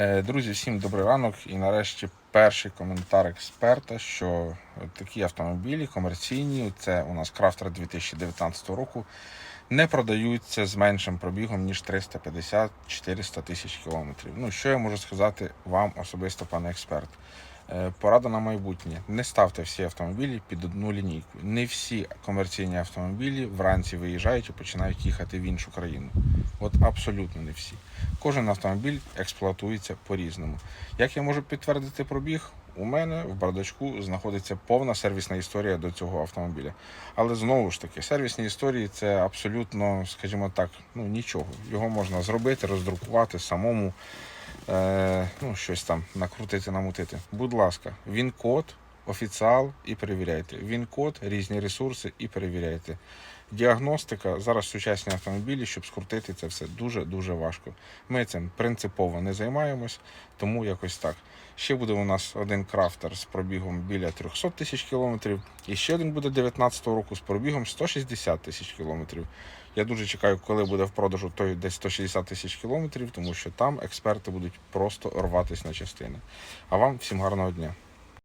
Е, Друзі, всім добрий ранок. І нарешті перший коментар експерта, що такі автомобілі комерційні, це у нас крафтер 2019 року, не продаються з меншим пробігом, ніж 350-400 тисяч кілометрів. Ну, що я можу сказати вам особисто, пане експерт? Е, Порада на майбутнє. Не ставте всі автомобілі під одну лінійку. Не всі комерційні автомобілі вранці виїжджають і починають їхати в іншу країну. От абсолютно не всі. Кожен автомобіль експлуатується по-різному. Як я можу підтвердити пробіг? У мене в бардачку знаходиться повна сервісна історія до цього автомобіля. Але знову ж таки, сервісні історії це абсолютно, скажімо так, ну нічого. Його можна зробити, роздрукувати самому, ну щось там накрутити, намутити. Будь ласка, він код, офіціал і перевіряйте. Він код, різні ресурси і перевіряйте. Діагностика зараз сучасні автомобілі, щоб скрутити це все дуже дуже важко. Ми цим принципово не займаємось, тому якось так. Ще буде у нас один крафтер з пробігом біля 300 тисяч кілометрів, і ще один буде 19 року з пробігом 160 тисяч кілометрів. Я дуже чекаю, коли буде в продажу той десь 160 тисяч кілометрів, тому що там експерти будуть просто рватися на частини. А вам всім гарного дня.